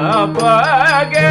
ಗಣಪಗೆ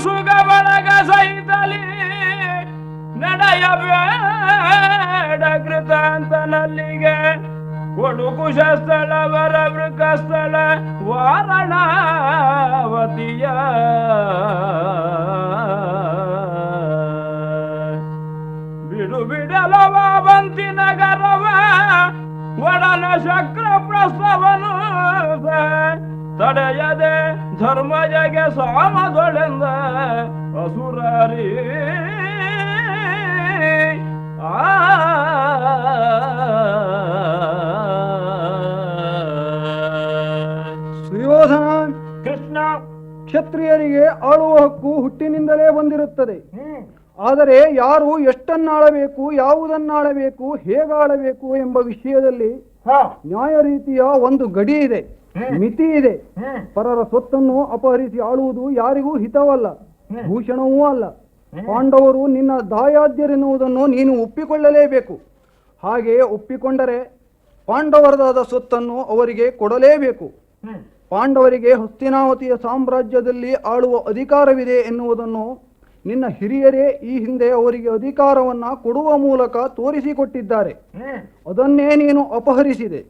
ಒಡವಿಗೋ ಸುಗ ಬಳಗ ಸಹಿತಲಿ ನಡೆಯಬೇಡ ಕೃತಾಂತನಲ್ಲಿಗೆ ಕೊಡುಕು ಶಸ್ಥಳ ವರ ಸ್ಥಳ ವಾರಣಾವತಿಯ. ಬಿಡು ಬಿಡಲವ ಬಂತಿ ನಗರವ ಒಡನ ಶಕ್ರ ಪ್ರಸ್ತವನು ತಡೆಯದೆ ಧರ್ಮಜಗೆ ಸಾಮದೊಳೆಂದ ಅಸುರರಿ. ಆ ಸುಯೋಧನ ಕೃಷ್ಣ. ಕ್ಷತ್ರಿಯರಿಗೆ ಆಳುವ ಹಕ್ಕು ಹುಟ್ಟಿನಿಂದಲೇ ಬಂದಿರುತ್ತದೆ. ಆದರೆ ಯಾರು ಎಷ್ಟನ್ನಾಳಬೇಕು ಯಾವುದನ್ನಾಳಬೇಕು ಹೇಗಾಳಬೇಕು ಎಂಬ ವಿಷಯದಲ್ಲಿ ನ್ಯಾಯ ರೀತಿಯ ಒಂದು ಗಡಿ ಇದೆ ಮಿತಿ ಇದೆ. ಪರರ ಸ್ವತ್ತನ್ನು ಅಪಹರಿಸಿ ಆಳುವುದು ಯಾರಿಗೂ ಹಿತವಲ್ಲ ಭೂಷಣವೂ ಅಲ್ಲ. ಪಾಂಡವರು ನಿನ್ನ ದಾಯಾದ್ಯರೆನ್ನುವುದನ್ನು ನೀನು ಒಪ್ಪಿಕೊಳ್ಳಲೇಬೇಕು. ಹಾಗೆ ಒಪ್ಪಿಕೊಂಡರೆ ಪಾಂಡವರದಾದ ಸ್ವತ್ತನ್ನು ಅವರಿಗೆ ಕೊಡಲೇಬೇಕು. ಪಾಂಡವರಿಗೆ ಹಸ್ತಿನಾವತಿಯ ಸಾಮ್ರಾಜ್ಯದಲ್ಲಿ ಆಳುವ ಅಧಿಕಾರವಿದೆ ಎನ್ನುವುದನ್ನು ನಿನ್ನ ಹಿರಿಯರೇ ಈ ಹಿಂದೆ ಅವರಿಗೆ ಅಧಿಕಾರವನ್ನ ಕೊಡುವ ಮೂಲಕ ತೋರಿಸಿಕೊಟ್ಟಿದ್ದಾರೆ. ಅದನ್ನೇ ನೀನು ಅಪಹರಿಸಿದೆ.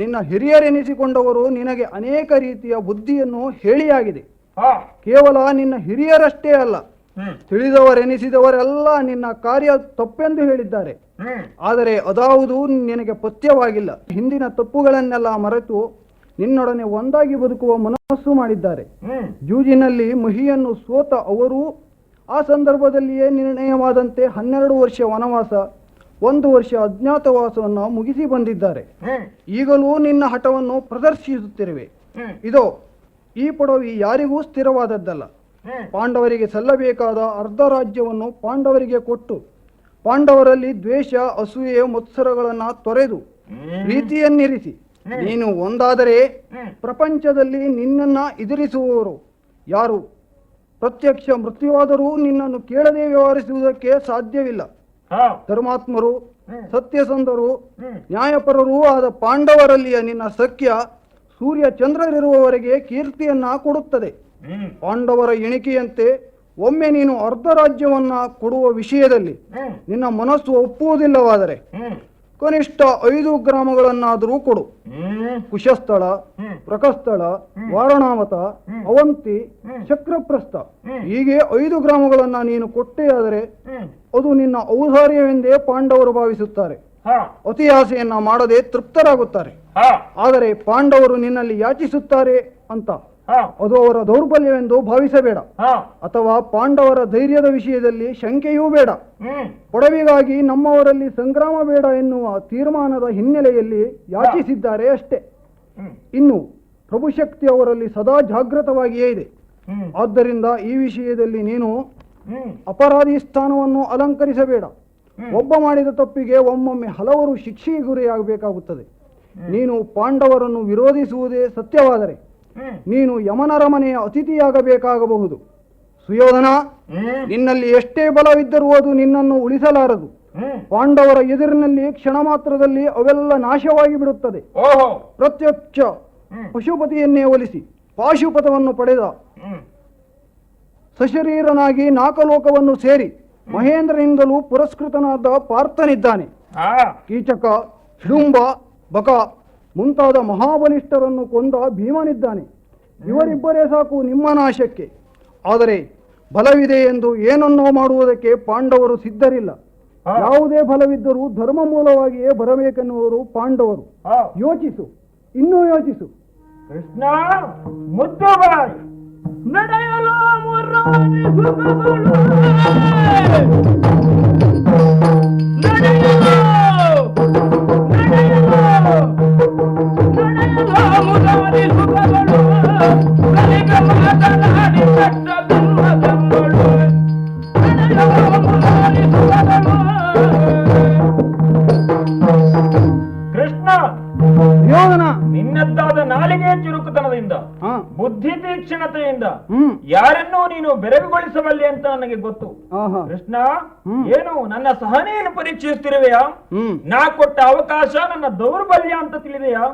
ನಿನ್ನ ಹಿರಿಯರೆನಿಸಿಕೊಂಡವರು ನಿನಗೆ ಅನೇಕ ರೀತಿಯ ಬುದ್ಧಿಯನ್ನು ಹೇಳಿಯಾಗಿದೆ. ಕೇವಲ ನಿನ್ನ ಹಿರಿಯರಷ್ಟೇ ಅಲ್ಲ ತಿಳಿದವರೆನಿಸಿದವರೆಲ್ಲ ನಿನ್ನ ಕಾರ್ಯ ತಪ್ಪೆಂದು ಹೇಳಿದ್ದಾರೆ. ಆದರೆ ಅದಾವುದು ನಿನಗೆ ಪಥ್ಯವಾಗಿಲ್ಲ. ಹಿಂದಿನ ತಪ್ಪುಗಳನ್ನೆಲ್ಲ ಮರೆತು ನಿನ್ನೊಡನೆ ಒಂದಾಗಿ ಬದುಕುವ ಮನಸ್ಸು ಮಾಡಿದ್ದಾರೆ. ಜೂಜಿನಲ್ಲಿ ಮಹಿಯನ್ನು ಸೋತ ಅವರು ಆ ಸಂದರ್ಭದಲ್ಲಿಯೇ ನಿರ್ಣಯವಾದಂತೆ ಹನ್ನೆರಡು ವರ್ಷ ವನವಾಸ ಒಂದು ವರ್ಷ ಅಜ್ಞಾತವಾಸವನ್ನು ಮುಗಿಸಿ ಬಂದಿದ್ದಾರೆ. ಈಗಲೂ ನಿನ್ನ ಹಠವನ್ನು ಪ್ರದರ್ಶಿಸುತ್ತಿರುವೆ. ಇದು ಈ ಪಡವಿ ಯಾರಿಗೂ ಸ್ಥಿರವಾದದ್ದಲ್ಲ. ಪಾಂಡವರಿಗೆ ಸಲ್ಲಬೇಕಾದ ಅರ್ಧ ರಾಜ್ಯವನ್ನು ಪಾಂಡವರಿಗೆ ಕೊಟ್ಟು ಪಾಂಡವರಲ್ಲಿ ದ್ವೇಷ ಅಸೂಯೆ ಮತ್ಸರಗಳನ್ನು ತೊರೆದು ಪ್ರೀತಿಯನ್ನಿರಿಸಿ. ನೀನು ಒಂದಾದರೆ ಪ್ರಪಂಚದಲ್ಲಿ ನಿನ್ನನ್ನ ಎದುರಿಸುವವರು ಯಾರು? ಪ್ರತ್ಯಕ್ಷ ಮೃತ್ಯುವಾದರೂ ನಿನ್ನನ್ನು ಕೇಳದೆ ವ್ಯವಹರಿಸುವುದಕ್ಕೆ ಸಾಧ್ಯವಿಲ್ಲ. ಧರ್ಮಾತ್ಮರು ಸತ್ಯಸಂಧರು ನ್ಯಾಯಪರರೂ ಆದ ಪಾಂಡವರಲ್ಲಿಯ ನಿನ್ನ ಸಖ್ಯ ಸೂರ್ಯ ಚಂದ್ರರಿರುವವರೆಗೆ ಕೀರ್ತಿಯನ್ನ ಕೊಡುತ್ತದೆ. ಪಾಂಡವರ ಎಣಿಕೆಯಂತೆ ಒಮ್ಮೆ ನೀನು ಅರ್ಧ ರಾಜ್ಯವನ್ನ ಕೊಡುವ ವಿಷಯದಲ್ಲಿ ನಿನ್ನ ಮನಸ್ಸು ಒಪ್ಪುವುದಿಲ್ಲವಾದರೆ ಕನಿಷ್ಠ ಐದು ಗ್ರಾಮಗಳನ್ನಾದರೂ ಕೊಡು. ಕುಶಸ್ಥಳ ಪ್ರಕಸ್ಥಳ ವಾರಣಾವತ ಅವಂತಿ ಚಕ್ರಪ್ರಸ್ಥ. ಹೀಗೆ ಐದು ಗ್ರಾಮಗಳನ್ನ ನೀನು ಕೊಟ್ಟೇ ಆದರೆ ಅದು ನಿನ್ನ ಔದಾರ್ಯವೆಂದೇ ಪಾಂಡವರು ಭಾವಿಸುತ್ತಾರೆ. ಅತಿ ಆಸೆಯನ್ನ ಮಾಡದೆ ತೃಪ್ತರಾಗುತ್ತಾರೆ. ಆದರೆ ಪಾಂಡವರು ನಿನ್ನಲ್ಲಿ ಯಾಚಿಸುತ್ತಾರೆ ಅಂತ ಅದು ಅವರ ದೌರ್ಬಲ್ಯವೆಂದು ಭಾವಿಸಬೇಡ. ಅಥವಾ ಪಾಂಡವರ ಧೈರ್ಯದ ವಿಷಯದಲ್ಲಿ ಶಂಕೆಯೂ ಬೇಡ. ಕೊಡವಿಗಾಗಿ ನಮ್ಮವರಲ್ಲಿ ಸಂಗ್ರಾಮ ಬೇಡ ಎನ್ನುವ ತೀರ್ಮಾನದ ಹಿನ್ನೆಲೆಯಲ್ಲಿ ಯಾಚಿಸಿದ್ದಾರೆ ಅಷ್ಟೇ. ಇನ್ನು ಪ್ರಭುಶಕ್ತಿ ಅವರಲ್ಲಿ ಸದಾ ಜಾಗೃತವಾಗಿಯೇ ಇದೆ. ಆದ್ದರಿಂದ ಈ ವಿಷಯದಲ್ಲಿ ನೀನು ಅಪರಾಧಿ ಸ್ಥಾನವನ್ನು ಅಲಂಕರಿಸಬೇಡ. ಒಬ್ಬ ಮಾಡಿದ ತಪ್ಪಿಗೆ ಒಮ್ಮೊಮ್ಮೆ ಹಲವರು ಶಿಕ್ಷೆಗೆ ಗುರಿಯಾಗಬೇಕಾಗುತ್ತದೆ. ನೀನು ಪಾಂಡವರನ್ನು ವಿರೋಧಿಸುವುದೇ ಸತ್ಯವಾದರೆ ನೀನು ಯಮನರಮನೆಯ ಅತಿಥಿಯಾಗಬೇಕಾಗಬಹುದು. ಸುಯೋಧನ ನಿನ್ನಲ್ಲಿ ಎಷ್ಟೇ ಬಲವಿದ್ದರೂ ಅದು ನಿನ್ನನ್ನು ಉಳಿಸಲಾರದು. ಪಾಂಡವರ ಎದುರಿನಲ್ಲಿ ಕ್ಷಣ ಮಾತ್ರದಲ್ಲಿ ಅವೆಲ್ಲ ನಾಶವಾಗಿ ಬಿಡುತ್ತದೆ ಪ್ರತ್ಯಕ್ಷ ಪಶುಪತಿಯನ್ನೇ ಒಲಿಸಿ ಪಾಶುಪಥವನ್ನು ಪಡೆದ. ಸಶರೀರನಾಗಿ ನಾಕಲೋಕವನ್ನು ಸೇರಿ ಮಹೇಂದ್ರನಿಂದಲೂ ಪುರಸ್ಕೃತನಾದ ಪಾರ್ಥನಿದ್ದಾನೆ. ಕೀಚಕ ಹಿಡುಂಬ ಬಕ ಮುಂತಾದ ಮಹಾಬಲಿಷ್ಠರನ್ನು ಕೊಂದ ಭೀಮನಿದ್ದಾನೆ. ಇವರಿಬ್ಬರೇ ಸಾಕು ನಿಮ್ಮ ನಾಶಕ್ಕೆ. ಆದರೆ ಬಲವಿದೆ ಎಂದು ಏನನ್ನೋ ಮಾಡುವುದಕ್ಕೆ ಪಾಂಡವರು ಸಿದ್ಧರಿಲ್ಲ. ಯಾವುದೇ ಬಲವಿದ್ದರೂ ಧರ್ಮ ಮೂಲವಾಗಿಯೇ ಬರಬೇಕೆನ್ನುವರು ಪಾಂಡವರು. ಯೋಚಿಸು ಇನ್ನೂ ಯೋಚಿಸು. ಕೃಷ್ಣ ನಡೆಯಲು ಬೆರಗುಗೊಳಿಸಬಲ್ಲೆ ಅಂತ ನನಗೆ ಗೊತ್ತು. ಕೃಷ್ಣ ಏನು ನನ್ನ ಸಹನೆಯನ್ನು ಪರೀಕ್ಷಿಸ್ತಿರುವೆಯಾ ಹ್ಮ್. ನಾ ಕೊಟ್ಟ ಅವಕಾಶ ನನ್ನ ದೌರ್ಬಲ್ಯ ಅಂತ ತಿಳಿದೆಯಾ?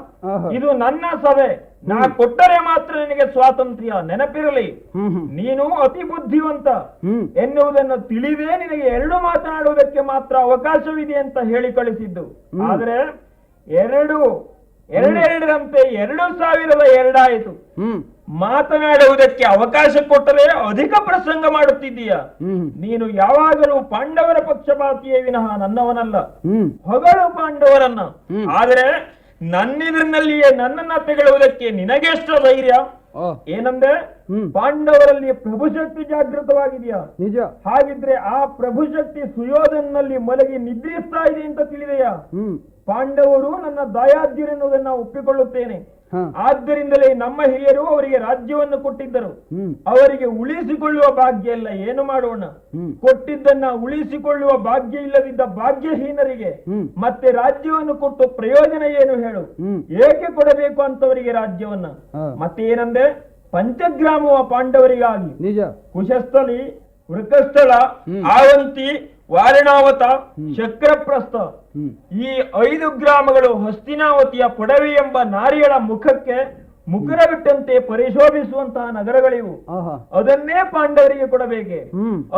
ಇದು ನನ್ನ ಸಭೆ. ನಾ ಕೊಟ್ಟರೆ ಮಾತ್ರ ನಿನಗೆ ಸ್ವಾತಂತ್ರ್ಯ ನೆನಪಿರಲಿ. ನೀನು ಅತಿ ಬುದ್ಧಿವಂತ. ಎನ್ನುವುದನ್ನು ತಿಳಿದೇ ನಿನಗೆ ಎರಡು ಮಾತನಾಡುವುದಕ್ಕೆ ಮಾತ್ರ ಅವಕಾಶವಿದೆ ಅಂತ ಹೇಳಿ ಕಳಿಸಿದ್ದು. ಆದ್ರೆ ಎರಡು ಎರಡೆರಡರಂತೆ ಎರಡು ಸಾವಿರದ ಎರಡಾಯಿತು. ಮಾತನಾಡುವುದಕ್ಕೆ ಅವಕಾಶ ಕೊಟ್ಟರೆ ಅಧಿಕ ಪ್ರಸಂಗ ಮಾಡುತ್ತಿದ್ದೀಯ? ನೀನು ಯಾವಾಗಲೂ ಪಾಂಡವರ ಪಕ್ಷಪಾತಿಯೇ ವಿನಃ ನನ್ನವನಲ್ಲ. ಹೊಗಳು ಪಾಂಡವರನ್ನ. ಆದರೆ ನನ್ನಿದ್ರಲ್ಲಿಯೇ ನನ್ನನ್ನ ತೆಗಳುವುದಕ್ಕೆ ನಿನಗೆಷ್ಟು ಧೈರ್ಯ. ಏನಂದ್ರೆ ಪಾಂಡವರಲ್ಲಿ ಪ್ರಭುಶಕ್ತಿ ಜಾಗೃತವಾಗಿದೆಯಾ? ನಿಜ. ಹಾಗಿದ್ರೆ ಆ ಪ್ರಭುಶಕ್ತಿ ಸುಯೋಧನಲ್ಲಿ ಮಲಗಿ ನಿದ್ರಿಸ್ತಾ ಇದೆ ಅಂತ ತಿಳಿದೆಯಾ? ಪಾಂಡವರು ನನ್ನ ದಾಯಾದ್ಯರೆನ್ನುವುದನ್ನ ಒಪ್ಪಿಕೊಳ್ಳುತ್ತೇನೆ. ಆದ್ದರಿಂದಲೇ ನಮ್ಮ ಹಿರಿಯರು ಅವರಿಗೆ ರಾಜ್ಯವನ್ನು ಕೊಟ್ಟಿದ್ದರು. ಅವರಿಗೆ ಉಳಿಸಿಕೊಳ್ಳುವ ಭಾಗ್ಯ ಇಲ್ಲ ಏನು ಮಾಡೋಣ? ಕೊಟ್ಟಿದ್ದನ್ನ ಉಳಿಸಿಕೊಳ್ಳುವ ಭಾಗ್ಯ ಇಲ್ಲದಿದ್ದ ಭಾಗ್ಯಹೀನರಿಗೆ ಮತ್ತೆ ರಾಜ್ಯವನ್ನು ಕೊಟ್ಟು ಪ್ರಯೋಜನ ಏನು ಹೇಳು? ಏಕೆ ಕೊಡಬೇಕು ಅಂತವರಿಗೆ ರಾಜ್ಯವನ್ನ. ಮತ್ತೆ ಏನಂದ್ರೆ ಪಂಚಗ್ರಾಮವ ಪಾಂಡವರಿಗಾಗಿ ನಿಜ. ಕುಶಸ್ಥಲಿ ವೃಕಸ್ಥಳ ಆವಂತಿ ವಾರಣಾವತ ಚಕ್ರಪ್ರಸ್ಥ ಈ ಐದು ಗ್ರಾಮಗಳು ಹಸ್ತಿನಾವತಿಯ ಪೊಡವಿ ಎಂಬ ನಾರಿಗಳ ಮುಖಕ್ಕೆ ಮುಖರವಿಟ್ಟಂತೆ ಪರಿಶೋಭಿಸುವಂತಹ ನಗರಗಳಿವು. ಅದನ್ನೇ ಪಾಂಡವರಿಗೆ ಕೊಡಬೇಕೆ?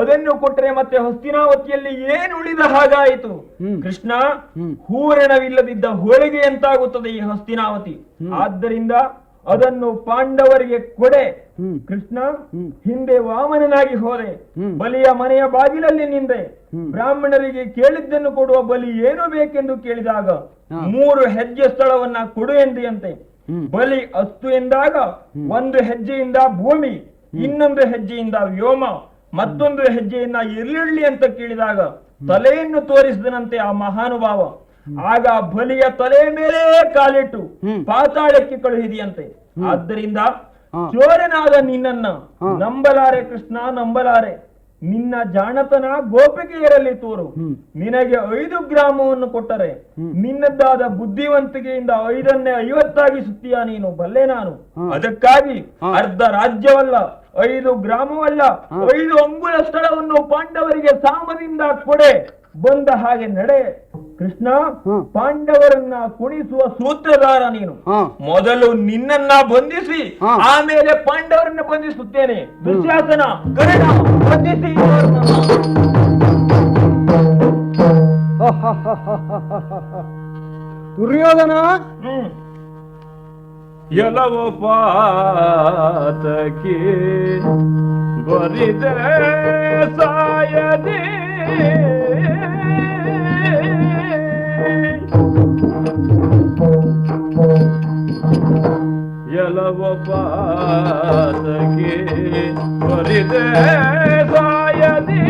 ಅದನ್ನು ಕೊಟ್ಟರೆ ಮತ್ತೆ ಹಸ್ತಿನಾವತಿಯಲ್ಲಿ ಏನು ಉಳಿದ ಹಾಗಾಯಿತು. ಕೃಷ್ಣ. ಹೂರಣವಿಲ್ಲದಿದ್ದ ಹೋಳಿಗೆ ಎಂತಾಗುತ್ತದೆ ಈ ಹಸ್ತಿನಾವತಿ? ಆದ್ದರಿಂದ ಅದನ್ನು ಪಾಂಡವರಿಗೆ ಕೊಡೆ. ಕೃಷ್ಣ. ಹಿಂದೆ ವಾಮನನಾಗಿ ಹೋದೆ. ಬಲಿಯ ಮನೆಯ ಬಾಗಿಲಲ್ಲಿ ನಿಂದೆ. ಬ್ರಾಹ್ಮಣರಿಗೆ ಕೇಳಿದ್ದನ್ನು ಕೊಡುವ ಬಲಿ ಏನು ಬೇಕೆಂದು ಕೇಳಿದಾಗ ಮೂರು ಹೆಜ್ಜೆ ಸ್ಥಳವನ್ನ ಕೊಡು ಎಂದಿಯಂತೆ. ಬಲಿ ಅಸ್ತು ಎಂದಾಗ ಒಂದು ಹೆಜ್ಜೆಯಿಂದ ಭೂಮಿ ಇನ್ನೊಂದು ಹೆಜ್ಜೆಯಿಂದ ವ್ಯೋಮ ಮತ್ತೊಂದು ಹೆಜ್ಜೆಯನ್ನ ಇರ್ಲಿರ್ಲಿ ಅಂತ ಕೇಳಿದಾಗ ತಲೆಯನ್ನು ತೋರಿಸಿದನಂತೆ ಆ ಮಹಾನುಭಾವ. ಆಗ ಬಲಿಯ ತಲೆ ಮೇಲೆ ಕಾಲಿಟ್ಟು. ಪಾತಾಳಕ್ಕೆ ಕಳುಹಿದಿಯಂತೆ. ಆದ್ದರಿಂದ. ಚೋರನಾದ ನಿನ್ನನ್ನ ನಂಬಲಾರೆ ಕೃಷ್ಣ ನಂಬಲಾರೆ. ನಿನ್ನ ಜಾಣತನ ಗೋಪಿಕೆಯರಲ್ಲಿ ತೋರು. ನಿನಗೆ ಐದು ಗ್ರಾಮವನ್ನು ಕೊಟ್ಟರೆ ನಿನ್ನದ್ದಾದ ನಿನ್ನದಾದ ಬುದ್ಧಿವಂತಿಕೆಯಿಂದ ಐದನ್ನೇ ಐವತ್ತಾಗಿಸುತ್ತೀಯ ನೀನು ಬಲ್ಲೆ ನಾನು. ಅದಕ್ಕಾಗಿ ಅರ್ಧ ರಾಜ್ಯವಲ್ಲ ಐದು ಗ್ರಾಮವಲ್ಲ. ಐದು ಅಂಗುಲ ಸ್ಥಳವನ್ನು ಪಾಂಡವರಿಗೆ ಸಾಮದಿಂದ ಕೊಡೆ. ಬಂದ ಹಾಗೆ ನಡೆ. ಕೃಷ್ಣ ಪಾಂಡವರನ್ನ ಕುಣಿಸುವ ಸೂತ್ರಧಾರ ನೀನು. ಮೊದಲು ನಿನ್ನನ್ನ ಬಂಧಿಸಿ ಆಮೇಲೆ ಪಾಂಡವರನ್ನ ಬಂಧಿಸುತ್ತೇನೆ. ದುಶ್ಯಾಸನ ಕರ್ಣ ಬಂಧಿಸಿ ದುರ್ಯೋಧನ. ಹ್ಮ್. ಎಲವ ಪಾತಕಿ ಬರಿದೆ ಸಾಯದಿ. ಎಲವ ಪಾತಕಿ ಬರಿದೆ ಸಾಯದಿ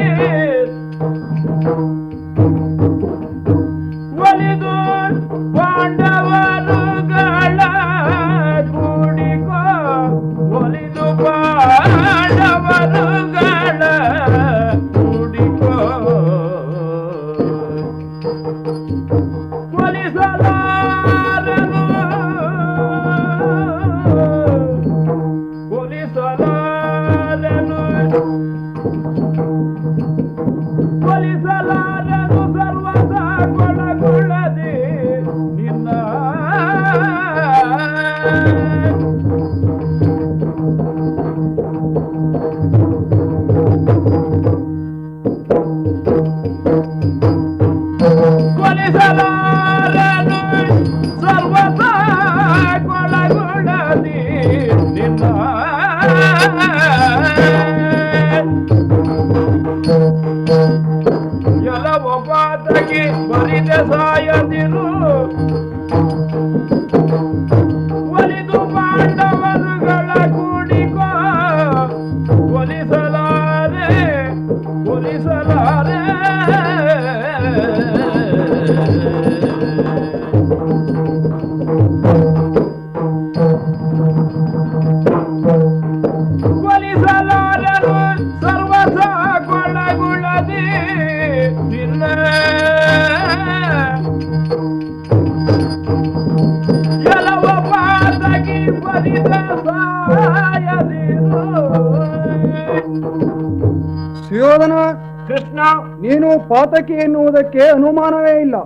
ಪಾತಕಿ ಎನ್ನುವುದಕ್ಕೆ ಅನುಮಾನವೇ ಇಲ್ಲ.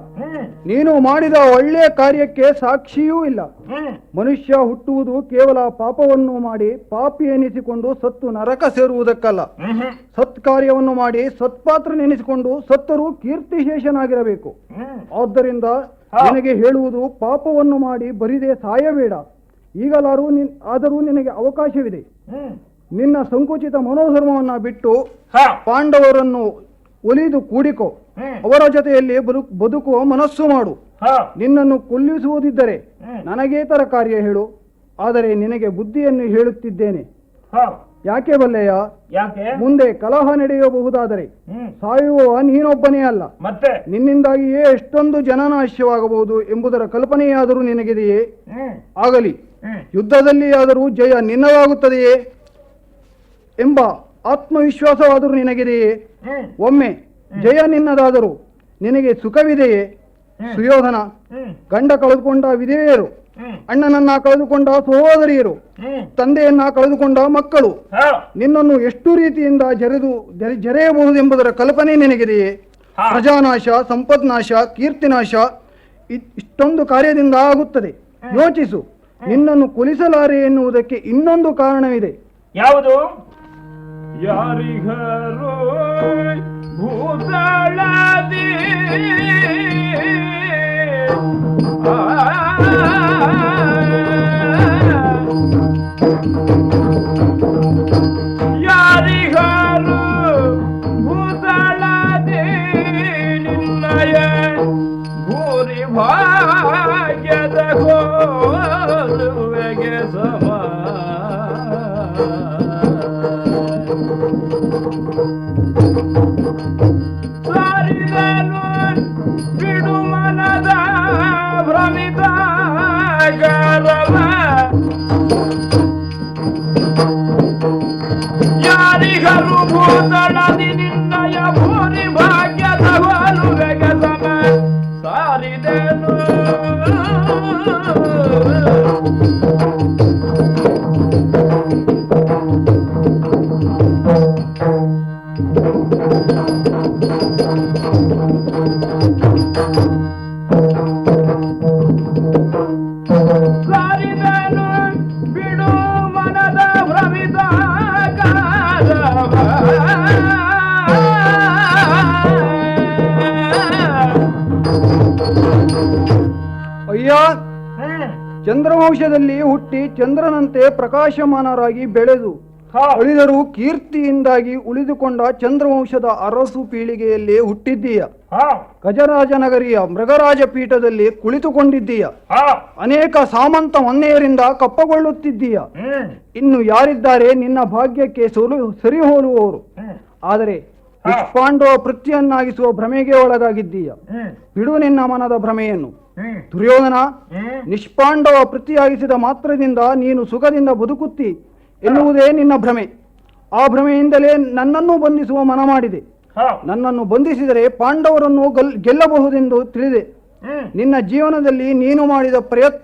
ನೀನು ಮಾಡಿದ ಒಳ್ಳೆಯ ಕಾರ್ಯಕ್ಕೆ ಸಾಕ್ಷಿಯೂ ಇಲ್ಲ. ಮನುಷ್ಯ ಹುಟ್ಟುವುದು ಕೇವಲ ಪಾಪವನ್ನು ಮಾಡಿ ಪಾಪಿ ಎನಿಸಿಕೊಂಡು ಸತ್ತು ನರಕ ಸೇರುವುದಕ್ಕಲ್ಲ. ಸತ್ಕಾರ್ಯವನ್ನು ಮಾಡಿ ಸತ್ಪಾತ್ರನೆನಿಸಿಕೊಂಡು ಸತ್ತರು ಕೀರ್ತಿಶೇಷನಾಗಿರಬೇಕು. ಶೇಷನಾಗಿರಬೇಕು ಆದ್ದರಿಂದ. ನಿನಗೆ ಹೇಳುವುದು ಪಾಪವನ್ನು ಮಾಡಿ ಬರಿದೇ ಸಾಯಬೇಡ. ಈಗಲಾರೂ ನಿನ್ ಆದರೂ ನಿನಗೆ ಅವಕಾಶವಿದೆ. ನಿನ್ನ ಸಂಕುಚಿತ ಮನೋಧರ್ಮವನ್ನ ಬಿಟ್ಟು ಪಾಂಡವರನ್ನು ಒಲಿದು ಕೂಡಿಕೋ. ಅವರ ಜೊತೆಯಲ್ಲಿ ಬದುಕು ಬದುಕುವ ಮನಸ್ಸು ಮಾಡು. ನಿನ್ನನ್ನು ಕೊಲ್ಲಿಸುವುದಿದ್ದರೆ ನನಗೇ ನನಗೇತರ ಕಾರ್ಯ ಹೇಳು. ಆದರೆ ನಿನಗೆ ಬುದ್ಧಿಯನ್ನು ಹೇಳುತ್ತಿದ್ದೇನೆ. ಯಾಕೆ ಬಲ್ಲಯ್ಯ ಮುಂದೆ ಕಲಹ ನಡೆಯಬಹುದಾದರೆ ಸಾಯುವ ನೀನೊಬ್ಬನೇ ಅಲ್ಲ. ಮತ್ತೆ? ನಿನ್ನಿಂದಾಗಿಯೇ ಎಷ್ಟೊಂದು ಜನನಾಶ್ಯವಾಗಬಹುದು ಎಂಬುದರ ಕಲ್ಪನೆಯಾದರೂ ನಿನಗಿದೆಯೇ? ಆಗಲಿ. ಯುದ್ಧದಲ್ಲಿಯಾದರೂ ಯುದ್ಧದಲ್ಲಿ ಆದರೂ ಜಯ ನಿನ್ನವಾಗುತ್ತದೆಯೇ ಎಂಬ ಆತ್ಮವಿಶ್ವಾಸವಾದರೂ ನಿನಗಿದೆಯೇ? ಒಮ್ಮೆ ಜಯ ನಿನ್ನದಾದರೂ ನಿನಗೆ ಸುಖವಿದೆಯೇ. ಸುಯೋಧನ ಗಂಡ ಕಳೆದುಕೊಂಡ ವಿಧೇಯರು ಅಣ್ಣನನ್ನ ಕಳೆದುಕೊಂಡ ಸಹೋದರಿಯರು ತಂದೆಯನ್ನ ಕಳೆದುಕೊಂಡ ಮಕ್ಕಳು ನಿನ್ನನ್ನು ಎಷ್ಟು ರೀತಿಯಿಂದ ಜರೆದು ಜರೆಯಬಹುದು ಜರೆಯಬಹುದೆಂಬುದರ ಕಲ್ಪನೆ ನಿನಗಿದೆಯೇ. ಪ್ರಜಾನಾಶ ಸಂಪತ್ನಾಶ ಕೀರ್ತಿನಾಶ ಇಷ್ಟೊಂದು ಕಾರ್ಯದಿಂದ ಆಗುತ್ತದೆ. ಯೋಚಿಸು. ನಿನ್ನನ್ನು ಕೊಲಿಸಲಾರೆ ಎನ್ನುವುದಕ್ಕೆ ಇನ್ನೊಂದು ಕಾರಣವಿದೆ. ಯಾವುದು? घर भूती ಪ್ರಕಾಶಮಾನರಾಗಿ ಬೆಳೆದು ಉಳಿದರು ಕೀರ್ತಿಯಿಂದಾಗಿ ಉಳಿದುಕೊಂಡ ಚಂದ್ರವಂಶದ ಅರಸು ಪೀಳಿಗೆಯಲ್ಲಿ ಹುಟ್ಟಿದ್ದೀಯ. ಗಜರಾಜನಗರಿಯ ಮೃಗರಾಜ ಪೀಠದಲ್ಲಿ ಕುಳಿತುಕೊಂಡಿದ್ದೀಯ. ಅನೇಕ ಸಾಮಂತ ಮನ್ನೆಯರಿಂದ ಕಪ್ಪಗೊಳ್ಳುತ್ತಿದ್ದೀಯ. ಇನ್ನು ಯಾರಿದ್ದಾರೆ ನಿನ್ನ ಭಾಗ್ಯಕ್ಕೆ ಸೋಲು ಸರಿಹೋಲುವವರು? ಆದರೆ ಪಾಂಡವ ಪೃಥ್ವಿಯನ್ನಾಗಿಸುವ ಭ್ರಮೆಗೆ ಒಳಗಾಗಿದ್ದೀಯ. ಬಿಡು ನಿನ್ನ ಮನದ ಭ್ರಮೆಯನ್ನು. ದುರ್ಯೋಧನ ನಿಷ್ಪಾಂಡವ ಪ್ರತಿಯಾಗಿಸಿದ ಮಾತ್ರದಿಂದ ನೀನು ಸುಖದಿಂದ ಬದುಕುತ್ತಿ ಎನ್ನುವುದೇ ನಿನ್ನ ಭ್ರಮೆ. ಆ ಭ್ರಮೆಯಿಂದಲೇ ನನ್ನನ್ನು ಬಂಧಿಸುವ ಮನ ಮಾಡಿದೆ ನನ್ನನ್ನು ಬಂಧಿಸಿದರೆ ಪಾಂಡವರನ್ನು ಗಲ್ ಗೆಲ್ಲಬಹುದೆಂದು ತಿಳಿದೆ. ನಿನ್ನ ಜೀವನದಲ್ಲಿ ನೀನು ಮಾಡಿದ ಪ್ರಯತ್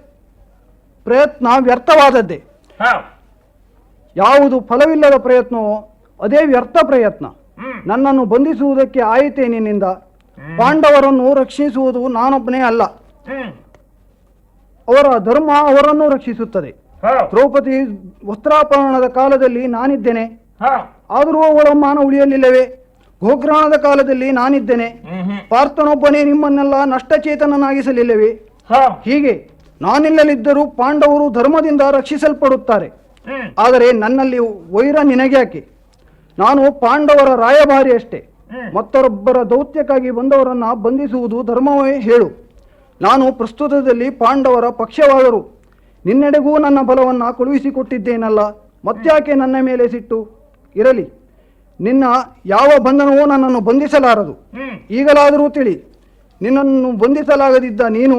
ಪ್ರಯತ್ನ ವ್ಯರ್ಥವಾದದ್ದೇ. ಯಾವುದು ಫಲವಿಲ್ಲದ ಪ್ರಯತ್ನವೋ ಅದೇ ವ್ಯರ್ಥ ಪ್ರಯತ್ನ. ನನ್ನನ್ನು ಬಂಧಿಸುವುದಕ್ಕೆ ಆಯಿತೇ ನಿನ್ನಿಂದ. ಪಾಂಡವರನ್ನು ರಕ್ಷಿಸುವುದು ನಾನೊಬ್ಬನೇ ಅಲ್ಲ. ಅವರ ಧರ್ಮ ಅವರನ್ನು ರಕ್ಷಿಸುತ್ತದೆ. ದ್ರೌಪದಿ ವಸ್ತ್ರಾಪಹರಣದ ಕಾಲದಲ್ಲಿ ನಾನಿದ್ದೇನೆ. ಆದರೂ ಅವಳ ಮಾನ ಉಳಿಯಲಿಲ್ಲವೇ? ಗೋಗ್ರಹಣದ ಕಾಲದಲ್ಲಿ ನಾನಿದ್ದೇನೆ. ಪಾರ್ಥನೊಬ್ಬನೇ ನಿಮ್ಮನ್ನೆಲ್ಲ ನಷ್ಟಚೇತನನಾಗಿಸಲಿಲ್ಲವೇ? ಹೀಗೆ ನಾನಿಲ್ಲಲಿದ್ದರೂ ಪಾಂಡವರು ಧರ್ಮದಿಂದ ರಕ್ಷಿಸಲ್ಪಡುತ್ತಾರೆ. ಆದರೆ ನನ್ನಲ್ಲಿ ವೈರ ನಿನಗ್ಯಾಕೆ? ನಾನು ಪಾಂಡವರ ರಾಯಭಾರಿ ಅಷ್ಟೇ. ಮತ್ತೊಬ್ಬರ ದೌತ್ಯಕ್ಕಾಗಿ ಬಂದವರನ್ನ ಬಂಧಿಸುವುದು ಧರ್ಮವೇ ಹೇಳು. ನಾನು ಪ್ರಸ್ತುತದಲ್ಲಿ ಪಾಂಡವರ ಪಕ್ಷವಾದರು. ನಿನ್ನೆಡೆಗೂ ನನ್ನ ಬಲವನ್ನು ಕಳುಹಿಸಿಕೊಟ್ಟಿದ್ದೇನಲ್ಲ ಮತ್ತ್ಯಾಕೆ ನನ್ನ ಮೇಲೆ ಸಿಟ್ಟು? ಇರಲಿ ನಿನ್ನ ಯಾವ ಬಂಧನವೂ ನನ್ನನ್ನು ಬಂಧಿಸಲಾರದು. ಈಗಲಾದರೂ ತಿಳಿ ನಿನ್ನನ್ನು ಬಂಧಿಸಲಾಗದಿದ್ದ ನೀನು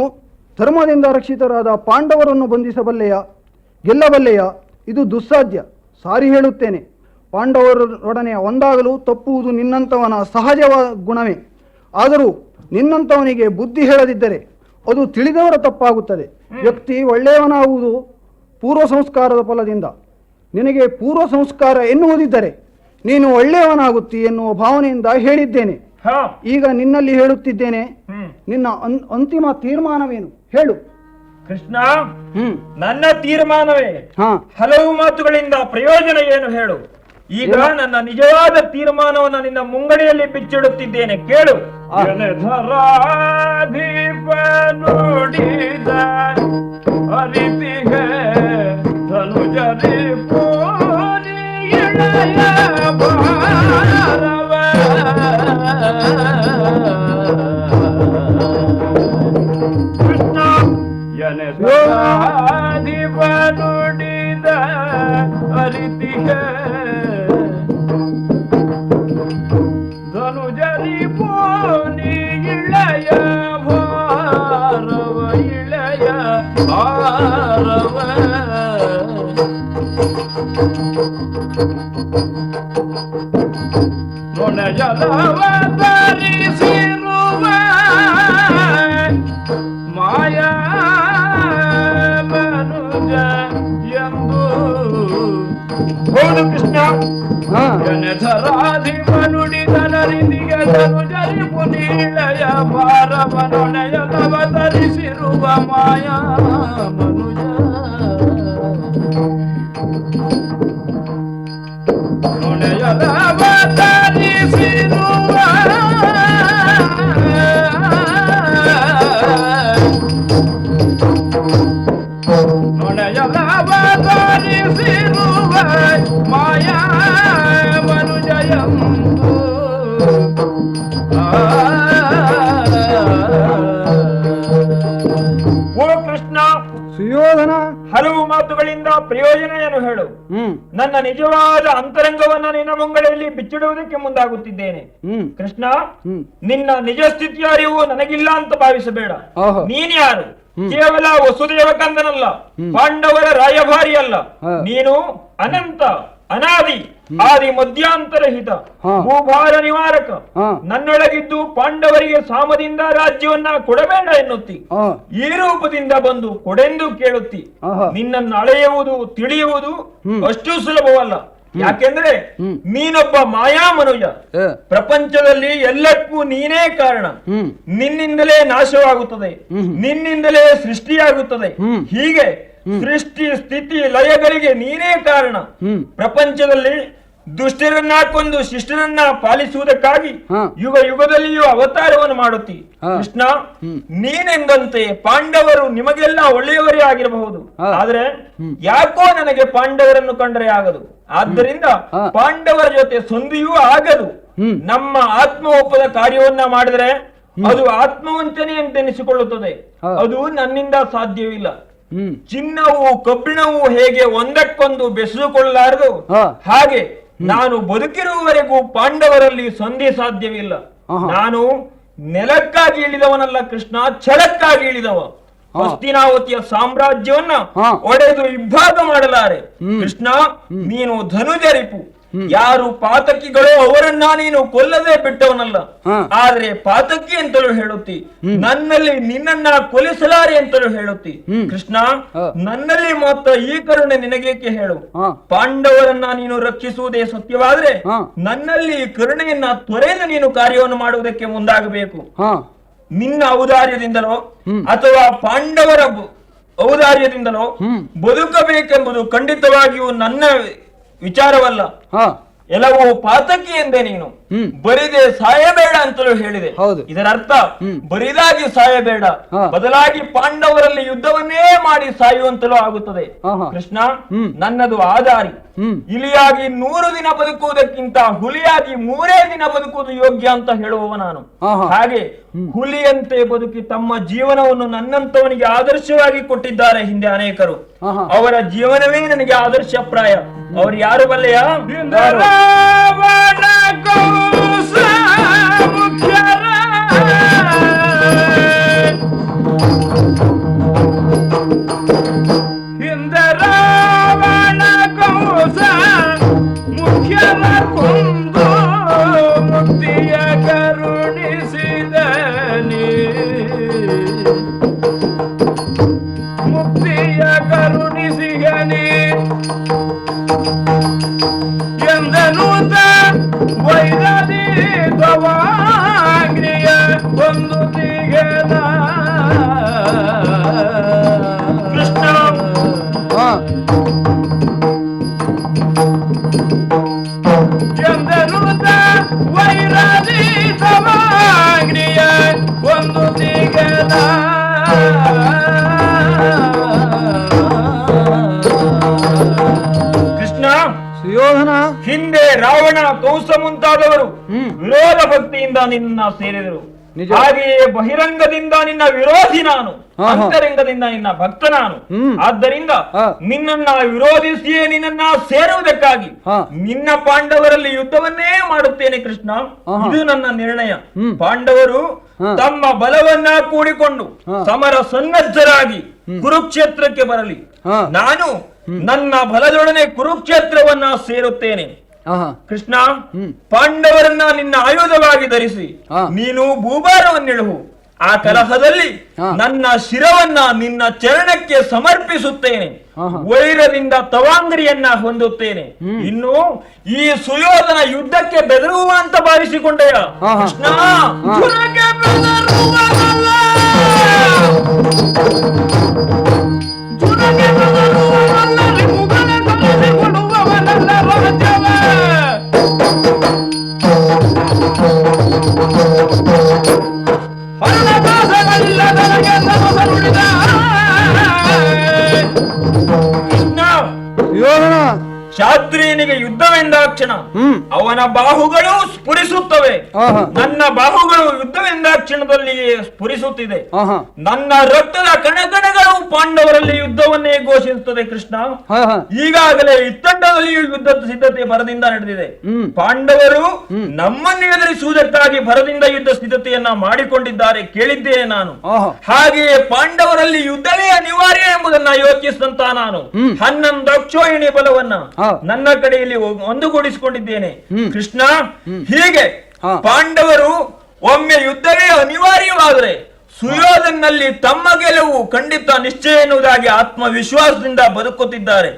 ಧರ್ಮದಿಂದ ರಕ್ಷಿತರಾದ ಪಾಂಡವರನ್ನು ಬಂಧಿಸಬಲ್ಲೆಯ? ಗೆಲ್ಲಬಲ್ಲೆಯ? ಇದು ದುಸ್ಸಾಧ್ಯ ಸಾರಿ ಹೇಳುತ್ತೇನೆ. ಪಾಂಡವರೊಡನೆ ಒಂದಾಗಲು ತಪ್ಪುವುದು ನಿನ್ನಂಥವನ ಸಹಜವ ಗುಣವೇ. ಆದರೂ ನಿನ್ನಂಥವನಿಗೆ ಬುದ್ಧಿ ಹೇಳದಿದ್ದರೆ ಅದು ತಿಳಿದವರ ತಪ್ಪಾಗುತ್ತದೆ. ವ್ಯಕ್ತಿ ಒಳ್ಳೆಯವನಾಗುವುದು ಪೂರ್ವ ಸಂಸ್ಕಾರದ ಫಲದಿಂದ. ನಿನಗೆ ಪೂರ್ವ ಸಂಸ್ಕಾರ ಎನ್ನುವುದಿದ್ದರೆ ನೀನು ಒಳ್ಳೆಯವನಾಗುತ್ತಿ ಎನ್ನುವ ಭಾವನೆಯಿಂದ ಹೇಳಿದ್ದೇನೆ. ಹಾ. ಈಗ ನಿನ್ನಲ್ಲಿ ಹೇಳುತ್ತಿದ್ದೇನೆ ನಿನ್ನ ಅಂತಿಮ ತೀರ್ಮಾನವೇನು? ಹೇಳು. ಕೃಷ್ಣ ಹ್ಮ್. ನನ್ನ ತೀರ್ಮಾನವೇ. ಹಾ. ಹಲವು ಮಾತುಗಳಿಂದ ಪ್ರಯೋಜನ ಏನು ಹೇಳು? ಈಗ ನನ್ನ ನಿಜವಾದ ತೀರ್ಮಾನವನ್ನು ನಿನ್ನ ಮುಂಗಡಿಯಲ್ಲಿ ಬಿಚ್ಚಿಡುತ್ತಿದ್ದೇನೆ. ಕೇಳು. ನುಡಿದ ಅರಿತಿಗೆ ಧನುಜರಿ ಪೋಲಿ ಎಳೆಯ ಭಾರವ. ಕೃಷ್ಣ ಯನಧಾಧಿಪ ನನ್ನ ನಿಜವಾದ ಅಂತರಂಗವನ್ನ ನಿನ್ನ ಮುಂಗಡೆಯಲ್ಲಿ ಬಿಚ್ಚಿಡುವುದಕ್ಕೆ ಮುಂದಾಗುತ್ತಿದ್ದೇನೆ. ಕೃಷ್ಣ ನಿನ್ನ ನಿಜ ಸ್ಥಿತಿಯ ಅರಿವು ನನಗಿಲ್ಲ ಅಂತ ಭಾವಿಸಬೇಡ. ನೀನು ಯಾರು? ಕೇವಲ ವಸುದೇವ ಕಂದನಲ್ಲ. ಪಾಂಡವರ ರಾಯಭಾರಿ ಅಲ್ಲ ನೀನು ಅನಂತ. ಅನಾದಿ ಆದಿ ಮಧ್ಯಾಂತರ ಹಿತ ಭೂಭಾರ ನಿವಾರಕ. ನನ್ನೊಳಗಿದ್ದು ಪಾಂಡವರಿಗೆ ಸಾಮದಿಂದ ರಾಜ್ಯವನ್ನ ಕೊಡಬೇಡ ಎನ್ನುತ್ತಿ. ಈ ರೂಪದಿಂದ ಬಂದು ಕೊಡೆಂದು ಕೇಳುತ್ತಿ. ನಿನ್ನನ್ನು ಅಳೆಯುವುದು ತಿಳಿಯುವುದು ಅಷ್ಟು ಸುಲಭವಲ್ಲ. ಯಾಕೆಂದ್ರೆ. ನೀನೊಬ್ಬ ಮಾಯಾ ಮನುಜ. ಪ್ರಪಂಚದಲ್ಲಿ ಎಲ್ಲಕ್ಕೂ ನೀನೇ ಕಾರಣ. ನಿನ್ನಿಂದಲೇ ನಾಶವಾಗುತ್ತದೆ. ನಿನ್ನಿಂದಲೇ ಸೃಷ್ಟಿಯಾಗುತ್ತದೆ. ಹೀಗೆ ಸೃಷ್ಟಿ ಸ್ಥಿತಿ ಲಯಗಳಿಗೆ ನೀನೇ ಕಾರಣ. ಪ್ರಪಂಚದಲ್ಲಿ ದುಷ್ಟರನ್ನ ಕೊಂದು ಶಿಷ್ಟರನ್ನ ಪಾಲಿಸುವುದಕ್ಕಾಗಿ. ಯುಗ ಯುಗದಲ್ಲಿಯೂ ಅವತಾರವನ್ನು ಮಾಡುತ್ತಿ. ಕೃಷ್ಣ. ನೀನೆಂದಂತೆ ಪಾಂಡವರು ನಿಮಗೆಲ್ಲ ಒಳ್ಳೆಯವರೇ ಆಗಿರಬಹುದು. ಆದ್ರೆ ಯಾಕೋ ನನಗೆ ಪಾಂಡವರನ್ನು ಕಂಡರೆ ಆಗದು. ಆದ್ದರಿಂದ ಪಾಂಡವರ ಜೊತೆ ಸಂಧಿಯೂ ಆಗದು. ನಮ್ಮ ಆತ್ಮ ಒಪ್ಪದ ಕಾರ್ಯವನ್ನ ಮಾಡಿದರೆ ಅದು ಆತ್ಮವಂಚನೆ ಅಂತ ಎನಿಸಿಕೊಳ್ಳುತ್ತದೆ ಅದು ನನ್ನಿಂದ ಸಾಧ್ಯವಿಲ್ಲ ಚಿನ್ನವು ಕಬ್ಬಿಣವು ಹೇಗೆ ಒಂದಕ್ಕೊಂದು ಬೆಸೆದುಕೊಳ್ಳಲಾರದು? ಹಾಗೆ ನಾನು ಬದುಕಿರುವವರೆಗೂ ಪಾಂಡವರಲ್ಲಿ ಸಂಧಿ ಸಾಧ್ಯವಿಲ್ಲ. ನಾನು ನೆಲಕ್ಕಾಗಿ ಇಳಿದವನಲ್ಲ ಕೃಷ್ಣ ಛಲಕ್ಕಾಗಿ ಇಳಿದವ. ಹಸ್ತಿನಾವತಿಯ ಸಾಮ್ರಾಜ್ಯವನ್ನ ಒಡೆದು ಇಬ್ಬಾಗ ಮಾಡಲಾರೆ. ಕೃಷ್ಣ ನೀನು ಧನುಜರಿಪು. ಯಾರು ಪಾತಕಿಗಳು ಅವರನ್ನ ನೀನು ಕೊಲ್ಲದೆ ಬಿಟ್ಟವನಲ್ಲ. ಆದ್ರೆ ಪಾತಕಿ ಅಂತಲೂ ಹೇಳುತ್ತಿ ನನ್ನಲ್ಲಿ ನಿನ್ನನ್ನ ಕೊಲಿಸಲಾರೆ ಅಂತಲೂ ಹೇಳುತ್ತಿ. ಕೃಷ್ಣ ನನ್ನಲ್ಲಿ ಮಾತ್ರ ಈ ಕರುಣೆ ನಿನಗೇಕೆ ಹೇಳು? ಪಾಂಡವರನ್ನ ನೀನು ರಕ್ಷಿಸುವುದೇ ಸತ್ಯವಾದ್ರೆ ನನ್ನಲ್ಲಿ ನನ್ನಲ್ಲಿ ಕರುಣೆಯನ್ನ ತ್ವರೆಯಿಂದ ನೀನು ಕಾರ್ಯವನ್ನು ಮಾಡುವುದಕ್ಕೆ ಮುಂದಾಗಬೇಕು. ನಿನ್ನ ಔದಾರ್ಯದಿಂದಲೋ ಅಥವಾ ಪಾಂಡವರ ಔದಾರ್ಯದಿಂದಲೋ. ಬದುಕಬೇಕೆಂಬುದು ಖಂಡಿತವಾಗಿಯೂ ನನ್ನ ವಿಚಾರವಲ್ಲ ಹಾ ಎಲ್ಲವೂ ಪಾತಕಿ ಎಂದೆ ನೀನು. ಬರಿದೆ ಸಾಯಬೇಡ ಅಂತಲೂ ಹೇಳಿದೆ. ಹೌದು. ಇದರ ಅರ್ಥ ಬರಿದಾಗಿ ಸಾಯಬೇಡ. ಬದಲಾಗಿ ಪಾಂಡವರಲ್ಲಿ ಯುದ್ಧವನ್ನೇ ಮಾಡಿ ಸಾಯುವಂತಲೂ ಆಗುತ್ತದೆ. ಕೃಷ್ಣ ನನ್ನದು ಆದಾರಿ ಇಲಿಯಾಗಿ ನೂರು ದಿನ ಬದುಕುವುದಕ್ಕಿಂತ ಹುಲಿಯಾಗಿ ಮೂರೇ ದಿನ ಬದುಕುವುದು ಯೋಗ್ಯ ಅಂತ ಹೇಳುವವ ನಾನು. ಹಾಗೆ ಹುಲಿಯಂತೆ ಬದುಕಿ ತಮ್ಮ ಜೀವನವನ್ನು ನನ್ನಂತವನಿಗೆ ಆದರ್ಶವಾಗಿ ಕೊಟ್ಟಿದ್ದಾರೆ ಹಿಂದೆ ಅನೇಕರು. ಅವರ ಜೀವನವೇ ನನಗೆ ಆದರ್ಶಪ್ರಾಯ ಅವ್ರು ಯಾರು ಬಲ್ಲೆಯ? 死 ನಿನ್ನ ಸೇರಿದರು. ಹಾಗೆಯೇ ಬಹಿರಂಗದಿಂದ ನಿನ್ನ ವಿರೋಧಿ ನಾನು. ಅಂತರಂಗದಿಂದ ನಿನ್ನ ಭಕ್ತ ನಾನು. ಆದ್ದರಿಂದ. ನಿನ್ನನ್ನ ವಿರೋಧಿಸಿಯೇ ನಿನ್ನನ್ನ ಸೇರುವುದಕ್ಕಾಗಿ ನಿನ್ನ ಪಾಂಡವರಲ್ಲಿ ಯುದ್ಧವನ್ನೇ ಮಾಡುತ್ತೇನೆ ಕೃಷ್ಣ. ಇದು ನನ್ನ ನಿರ್ಣಯ. ಪಾಂಡವರು ತಮ್ಮ ಬಲವನ್ನ ಕೂಡಿಕೊಂಡು ಸಮರ ಸನ್ನದ್ಧರಾಗಿ ಕುರುಕ್ಷೇತ್ರಕ್ಕೆ ಬರಲಿ. ನಾನು ನನ್ನ ಬಲದೊಡನೆ ಕುರುಕ್ಷೇತ್ರವನ್ನ ಸೇರುತ್ತೇನೆ. ಕೃಷ್ಣ ಪಾಂಡವರನ್ನ ನಿನ್ನ ಆಯುಧವಾಗಿ ಧರಿಸಿ. ನೀನು ಭೂಭಾರವನ್ನಿಳುವು ಆ ಕಲಹದಲ್ಲಿ ನನ್ನ ಶಿರವನ್ನ ನಿನ್ನ ಚರಣಕ್ಕೆ ಸಮರ್ಪಿಸುತ್ತೇನೆ. ವೈರದಿಂದ ತವಾಂಗರಿಯನ್ನ ಹೊಂದುತ್ತೇನೆ. ಇನ್ನು ಈ ಸುಯೋಧನ ಯುದ್ಧಕ್ಕೆ ಬೆದರುವ ಅಂತ ಭಾವಿಸಿಕೊಂಡೆಯ. ಕೃಷ್ಣ Yeah! ಶಾಸ್ತ್ರೀಯನಿಗೆ ಯುದ್ಧವೆಂದಾಕ್ಷಣ ಅವನ ಬಾಹುಗಳು ಸ್ಫುರಿಸುತ್ತವೆ. ನನ್ನ ಬಾಹುಗಳು ಯುದ್ಧವೆಂದಾಕ್ಷಣದಲ್ಲಿಯೇ ಸ್ಫುರಿಸುತ್ತಿದೆ. ನನ್ನ ರಕ್ತದ ಕಣಕಣಗಳು ಪಾಂಡವರಲ್ಲಿ ಯುದ್ಧವನ್ನೇ ಘೋಷಿಸುತ್ತದೆ ಕೃಷ್ಣ. ಈಗಾಗಲೇ ಇತ್ತಂಡದಲ್ಲಿಯೂ ಯುದ್ಧದ ಸಿದ್ಧತೆ ಭರದಿಂದ ನಡೆದಿದೆ. ಪಾಂಡವರು ನಮ್ಮನ್ನು ಎದುರಿಸುವುದಕ್ಕಾಗಿ ಭರದಿಂದ ಯುದ್ಧ ಸಿದ್ಧತೆಯನ್ನ ಮಾಡಿಕೊಂಡಿದ್ದಾರೆ ಕೇಳಿದ್ದೇನೆ ನಾನು. ಹಾಗೆಯೇ ಪಾಂಡವರಲ್ಲಿ ಯುದ್ಧವೇ ಅನಿವಾರ್ಯ ಎಂಬುದನ್ನ ಯೋಚಿಸಿದಂತ ನಾನು. ಹನ್ನೊಂದು ಅಕ್ಷೋಹಿಣಿ ಬಲವನ್ನ. ನನ್ನ ಕಡೆಯಲ್ಲಿ ಒಂದುಗೂಡಿಸಿಕೊಂಡಿದ್ದೇನೆ. ಕೃಷ್ಣ ಹೀಗೆ ಪಾಂಡವರು ಒಮ್ಮೆ ಯುದ್ಧವೇ ಅನಿವಾರ್ಯವಾದರೆ ಸುಯೋಧನಲ್ಲಿ ತಮ್ಮ ಗೆಲುವು ಖಂಡಿತ ನಿಶ್ಚಯ ಎನ್ನುವುದಾಗಿ ಆತ್ಮವಿಶ್ವಾಸದಿಂದ ಬದುಕುತ್ತಿದ್ದಾರೆ.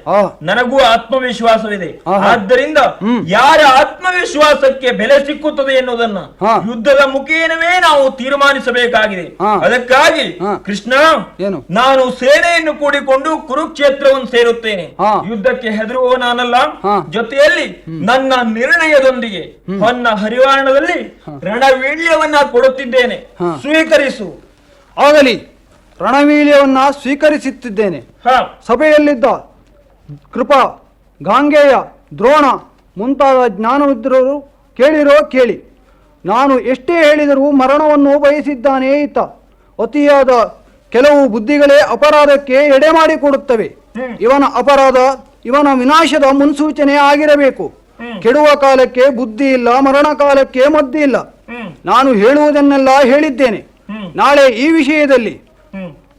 ನನಗೂ ಆತ್ಮವಿಶ್ವಾಸವಿದೆ. ಆದ್ದರಿಂದ ಯಾರ ಆತ್ಮವಿಶ್ವಾಸಕ್ಕೆ ಬೆಲೆ ಸಿಕ್ಕುತ್ತದೆ ಎನ್ನುವುದನ್ನು ಯುದ್ಧದ ಮುಖೇನವೇ ನಾವು ತೀರ್ಮಾನಿಸಬೇಕಾಗಿದೆ. ಅದಕ್ಕಾಗಿ ಕೃಷ್ಣ ಏನು? ನಾನು ಸೇನೆಯನ್ನು ಕೂಡಿಕೊಂಡು ಕುರುಕ್ಷೇತ್ರವನ್ನು ಸೇರುತ್ತೇನೆ. ಯುದ್ಧಕ್ಕೆ ಹೆದರುವ ನಾನಲ್ಲ. ಜೊತೆಯಲ್ಲಿ ನನ್ನ ನಿರ್ಣಯದೊಂದಿಗೆ ಹೊನ್ನ ಹರಿವಾಣದಲ್ಲಿ ರಣವೀಳ್ಯವನ್ನ ಕೊಡುತ್ತಿದ್ದೇನೆ. ಸ್ವೀಕರಿಸು. ಆಗಲಿ ರಣವೀಳ್ಯವನ್ನ ಸ್ವೀಕರಿಸುತ್ತಿದ್ದೇನೆ. ಸಭೆಯಲ್ಲಿದ್ದ ಕೃಪಾ ಗಾಂಗೆಯ ದ್ರೋಣ ಮುಂತಾದ ಜ್ಞಾನವಿದ್ದರು ಕೇಳಿರೋ ಕೇಳಿ. ನಾನು ಎಷ್ಟೇ ಹೇಳಿದರೂ ಮರಣವನ್ನು ಬಯಸಿದ್ದಾನೇ ಇತ್ತ ಅತಿಯಾದ ಕೆಲವು ಬುದ್ಧಿಗಳೇ ಅಪರಾಧಕ್ಕೆ ಎಡೆ ಮಾಡಿಕೊಡುತ್ತವೆ. ಇವನ ಅಪರಾಧ ಇವನ ವಿನಾಶದ ಮುನ್ಸೂಚನೆ ಆಗಿರಬೇಕು. ಕೆಡುವ ಕಾಲಕ್ಕೆ ಬುದ್ಧಿ ಇಲ್ಲ ಮರಣ ಕಾಲಕ್ಕೆ ಮದ್ದಿ ಇಲ್ಲ. ನಾನು ಹೇಳುವುದನ್ನೆಲ್ಲ ಹೇಳಿದ್ದೇನೆ. ನಾಳೆ ಈ ವಿಷಯದಲ್ಲಿ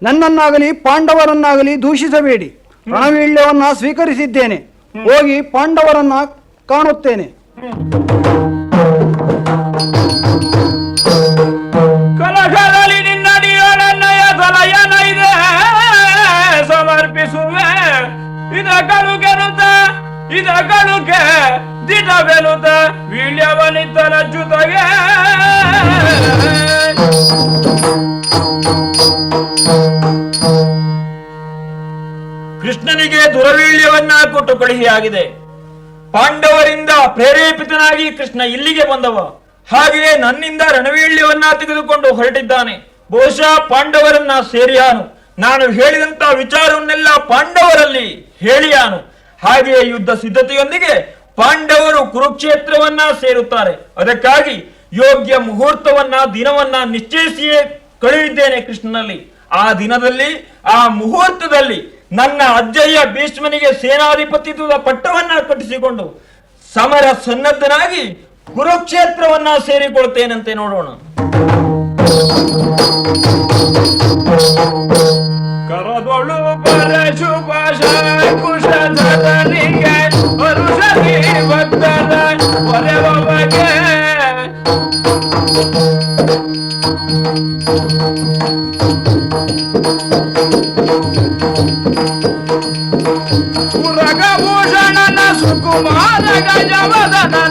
ನನ್ನನ್ನಾಗಲಿ ಪಾಂಡವರನ್ನಾಗಲಿ ದೂಷಿಸಬೇಡಿ. ರಣವೀಳ್ಯವನ್ನ ಸ್ವೀಕರಿಸಿದ್ದೇನೆ. ಹೋಗಿ ಪಾಂಡವರನ್ನ ಕಾಣುತ್ತೇನೆ. ಕಳುಹಿಯಾಗಿದೆ ಪಾಂಡವರಿಂದ ಪ್ರೇರೇಪಿತನಾಗಿ ಕೃಷ್ಣ ಇಲ್ಲಿಗೆ ಬಂದವ. ಹಾಗೆಯೇ ನನ್ನಿಂದ ರಣವೀಳ್ಯವನ್ನ ತೆಗೆದುಕೊಂಡು ಹೊರಟಿದ್ದಾನೆ. ಬಹುಶಃ ಪಾಂಡವರನ್ನ ಸೇರಿಯಾನು. ನಾನು ಹೇಳಿದಂತ ವಿಚಾರವನ್ನೆಲ್ಲ ಪಾಂಡವರಲ್ಲಿ ಹೇಳಿಯಾನು. ಹಾಗೆಯೇ ಯುದ್ಧ ಸಿದ್ಧತೆಯೊಂದಿಗೆ ಪಾಂಡವರು ಕುರುಕ್ಷೇತ್ರವನ್ನ ಸೇರುತ್ತಾರೆ. ಅದಕ್ಕಾಗಿ ಯೋಗ್ಯ ಮುಹೂರ್ತವನ್ನ, ದಿನವನ್ನ ನಿಶ್ಚಯಿಸಿಯೇ ಕಳುಹಿದ್ದೇನೆ ಕೃಷ್ಣನಲ್ಲಿ. ಆ ದಿನದಲ್ಲಿ, ಆ ಮುಹೂರ್ತದಲ್ಲಿ ನನ್ನ ಅಜ್ಜಯ್ಯ ಭೀಷ್ಮನಿಗೆ ಸೇನಾಧಿಪತಿತ್ವದ ಪಟ್ಟವನ್ನ ಕಟ್ಟಿಸಿಕೊಂಡು ಸಮರ ಸನ್ನದ್ಧನಾಗಿ ಕುರುಕ್ಷೇತ್ರವನ್ನ ಸೇರಿಕೊಳ್ತೇನಂತೆ ನೋಡೋಣ. যাওয়া দাদা